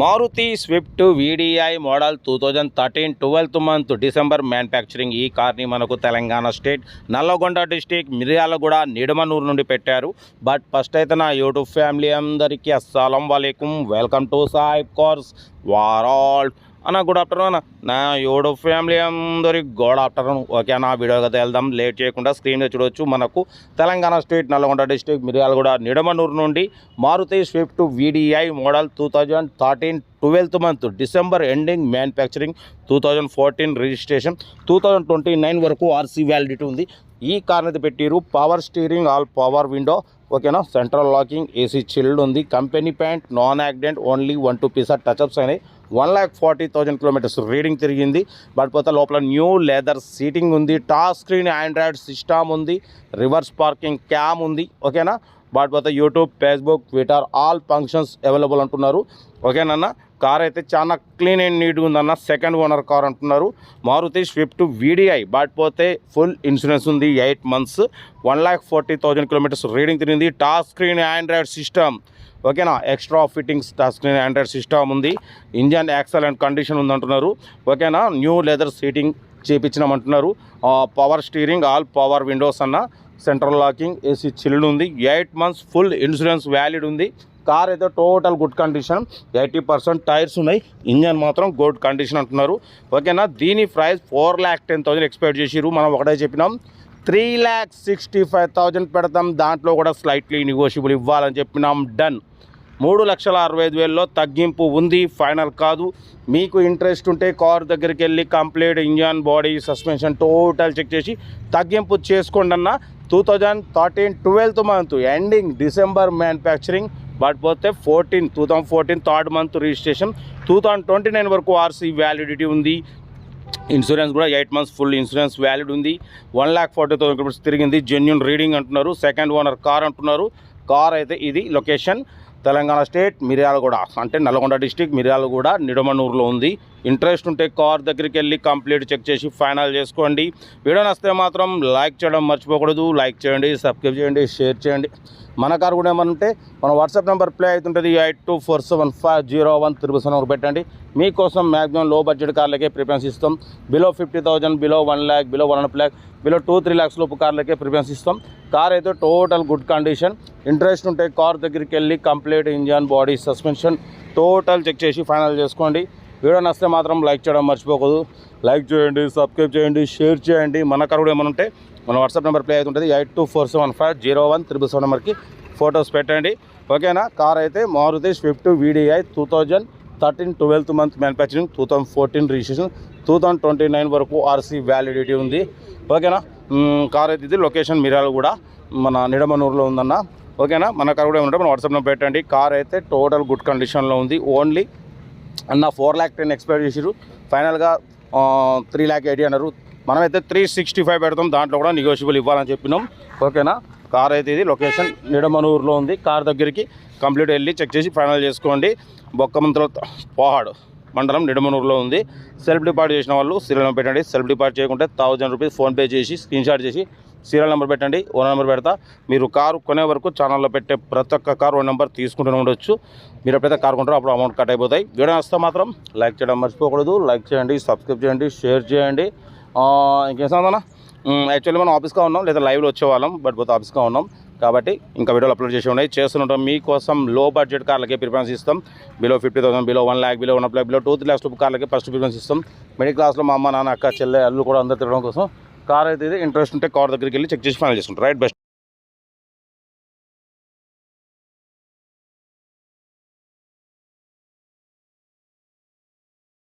Maruti Swift VDI model two thousand thirteen twelfth month December manufacturing ఈ కార్ని మనకు Telangana state Nalgonda district Miryalaguda Nidamanuru నుండి పెట్టారు. బట్ ఫస్ట్ అయితే నా యూట్యూబ్ ఫ్యామిలీ అందరికీ అస్సలం వాలేకుం. Welcome to Saib cars. All అన్న గుడ్ ఆఫ్టర్నూన్ అన్న. నా యూట్యూబ్ ఫ్యామిలీ అందరికి గుడ్ ఆఫ్టర్నూన్ ఓకే నా వీడియో కదా వెళ్దాం. లేట్ చేయకుండా స్క్రీన్ చూడొచ్చు. మనకు తెలంగాణ స్టేట్ నల్గొండ డిస్టిక్ మిర్యాలగూడ నిడమనూరు నుండి Maruti Swift VDI model two thousand thirteen twelfth month December ending manufacturing two thousand fourteen registration two thousand twenty nine వరకు ఆర్సీ వ్యాలిడిటీ ఉంది. ఈ కార్ అయితే పెట్టిరు. Power steering all power window ఓకేనా central locking AC chilled ఉంది company paint non accident only one two Pisa touch ups అయినాయి. One lakh forty thousand kilometres reading తిరిగింది. But పోతే లోపల న్యూ లెదర్ సీటింగ్ ఉంది టాస్ స్క్రీన్ ఆండ్రాయిడ్ సిస్టమ్ ఉంది reverse parking cam ఉంది ఓకేనా? వాటిపోతే YouTube Facebook Twitter all functions available అంటున్నారు. ఓకేనన్నా కార్ అయితే చాలా క్లీన్ అండ్ నీట్గా ఉందన్న సెకండ్ ఓనర్ కార్ అంటున్నారు. మారుతి స్విఫ్ట్ వీడిఐ బాటిపోతే ఫుల్ ఇన్సూరెన్స్ ఉంది eight months. One lakh forty thousand kilometres reading తిరిగింది. Touch screen Android system. ఓకేనా extra fittings touch screen Android system ఉంది. ఇంజన్ ఎక్సలెంట్ కండిషన్ ఉందంటున్నారు. ఓకేనా new leather seating చేపించినామంటున్నారు. Power steering all power windows అన్న. Central locking AC chilled ఉంది. Eight months full insurance valid ఉంది. Car అయితే total good condition. Eighty percent tyres ఉన్నాయి. Engine మాత్రం good condition అంటున్నారు. ఓకేనా? దీని price four lakh ten thousand expect చేసిరు మనం ఒకటే చెప్పినాం. Three lakh sixty five thousand పెడతాం. దాంట్లో కూడా స్లైట్లీ నెగోషియబుల్ ఇవ్వాలని చెప్పినాం. డన్. మూడు లక్షల అరవై ఐదు వేలలో తగ్గింపు ఉంది. ఫైనల్ కాదు. మీకు ఇంట్రెస్ట్ ఉంటే కార్ దగ్గరికి వెళ్ళి complete engine body suspension total check చేసి తగ్గింపు చేసుకోండి అన్న. Two thousand thirteen twelfth month ending December manufacturing but పోతే fourteen two thousand fourteen third month registration two thousand twenty nine వరకు ఆర్సీ వ్యాలిడిటీ ఉంది. ఇన్సూరెన్స్ కూడా eight months full insurance valid ఉంది. One lakh forty thousand kilometres తిరిగింది. Genuine reading అంటున్నారు. Second owner car అంటున్నారు. Car అయితే ఇది లొకేషన్ తెలంగాణ స్టేట్ మిర్యాలగూడ అంటే నల్గొండ డిస్టిక్ మిర్యాలగూడ నిడమనూరులో ఉంది. ఇంట్రెస్ట్ ఉంటే కార్ దగ్గరికి వెళ్ళి కంప్లీట్ చెక్ చేసి ఫైనల్ చేసుకోండి. వీడియో నస్తే మాత్రం లైక్ చేయడం మర్చిపోకూడదు. లైక్ చేయండి సబ్స్క్రైబ్ చేయండి షేర్ చేయండి. మన కార్ కూడా ఏమనంటే మన వాట్సాప్ నెంబర్ ప్లే అవుతుంటుంది eight two four seven five zero one triple seven ఒకటి పెట్టండి. మీకోసం మ్యాక్సిమం లో బడ్జెట్ కార్లకే ప్రిఫరెన్స్ ఇస్తాం. Below fifty thousand below one lakh below one and lakh below two three lakhs లోపు కార్లకే ప్రిఫరెన్స్ ఇస్తాం. Car అయితే టోటల్ గుడ్ కండిషన్ ఇంట్రెస్ట్ ఉంటే కార్ దగ్గరికి వెళ్ళి complete engine body suspension total check చేసి ఫైనల్ చేసుకోండి. వీడియో నచ్చితే మాత్రం లైక్ చేయడం మర్చిపోకూడదు. లైక్ చేయండి సబ్స్క్రైబ్ చేయండి షేర్ చేయండి. మన కార్ కూడా ఏమైనా ఉంటే మన వాట్సాప్ నెంబర్ ప్లే అవుతుంటుంది eight two four seven five zero one triple seven నెంబర్కి ఫొటోస్ పెట్టండి. ఓకేనా? కార్ అయితే Maruti Swift VDI two thousand thirteen twelfth month manufacturing two thousand fourteen registration two thousand twenty nine వరకు RC validity ఉంది. ఓకేనా? Car అయితే ఇది location మిరాలు కూడా మన నిడమనూరులో ఉందన్న. ఓకేనా? మన కార్ కూడా ఉంటే మన వాట్సాప్ నెంబర్ పెట్టండి. కార్ అయితే టోటల్ గుడ్ కండిషన్లో ఉంది. ఓన్లీ అన్న ఫోర్ ల్యాక్ టెన్ ఎక్స్పెక్ట్ చేసిరు ఫైనల్గా త్రీ ల్యాక్ ఎయిటీ అన్నారు. మనమైతే త్రీ సిక్స్టీ ఫైవ్ పెడతాం. దాంట్లో కూడా నెగోషియబుల్ ఇవ్వాలని చెప్పినాం. ఓకేనా? కార్ అయితే ఇది లొకేషన్ నిడమనూరులో ఉంది. కార్ దగ్గరికి కంప్లీట్ వెళ్ళి చెక్ చేసి ఫైనల్ చేసుకోండి. బొక్కమంతుల పోహాడు. మండలం నిడమనూరులో ఉంది. సెల్ఫ్ డిపార్ట్ చేసిన వాళ్ళు సీరియల్ నెంబర్ పెట్టండి. సెల్ఫ్ డిపార్ట్ చేయకుంటే థౌజండ్ రూపీస్ ఫోన్పే చేసి స్క్రీన్ షాట్ చేసి సీరియల్ నెంబర్ పెట్టండి. ఓన్ నెంబర్ పెడతా. మీరు కారు కొనే వరకు ఛానల్లో పెట్టే ప్రతి ఒక్క కారు ఓన్ నెంబర్ తీసుకుంటూనే ఉండొచ్చు. మీరు ఎప్పుడైతే కారు కొంటారో అప్పుడు అమౌంట్ కట్ అయిపోతాయి. వీడియో వస్తే మాత్రం లైక్ చేయడం మర్చిపోకూడదు. లైక్ చేయండి సబ్స్క్రైబ్ చేయండి షేర్ చేయండి. ఇంకేం సందనా యాక్చువల్లీ మనం ఆఫీస్గా ఉన్నాం లేదా లైవ్లో వచ్చేవాళ్ళం బట్ పోతే ఆఫీస్గా ఉన్నాం. కాబట్టి ఇంకా వీడియోలు అప్లోడ్ చేసి ఉన్నాయి. చేస్తుంటాం మీకోసం లో బడ్జెట్ కార్లకే ప్రిఫరెన్స్ ఇస్తాం. Below fifty thousand below one lakh below one lakh below two three lakhs రూపాయలు కార్లకే ఫస్ట్ ప్రిఫరెన్స్ ఇస్తాం. మిడిల్ క్లాస్లో మా అమ్మ నాన్న అక్క చెల్లె అల్లు కూడా అందరు తిరగడం కోసం కార్ అయితే ఇంట్రెస్ట్ ఉంటే కార్ దగ్గరికి వెళ్ళి చెక్ చేసి ఫైనల్ చేసుకుంటాం రైట్ బెస్ట్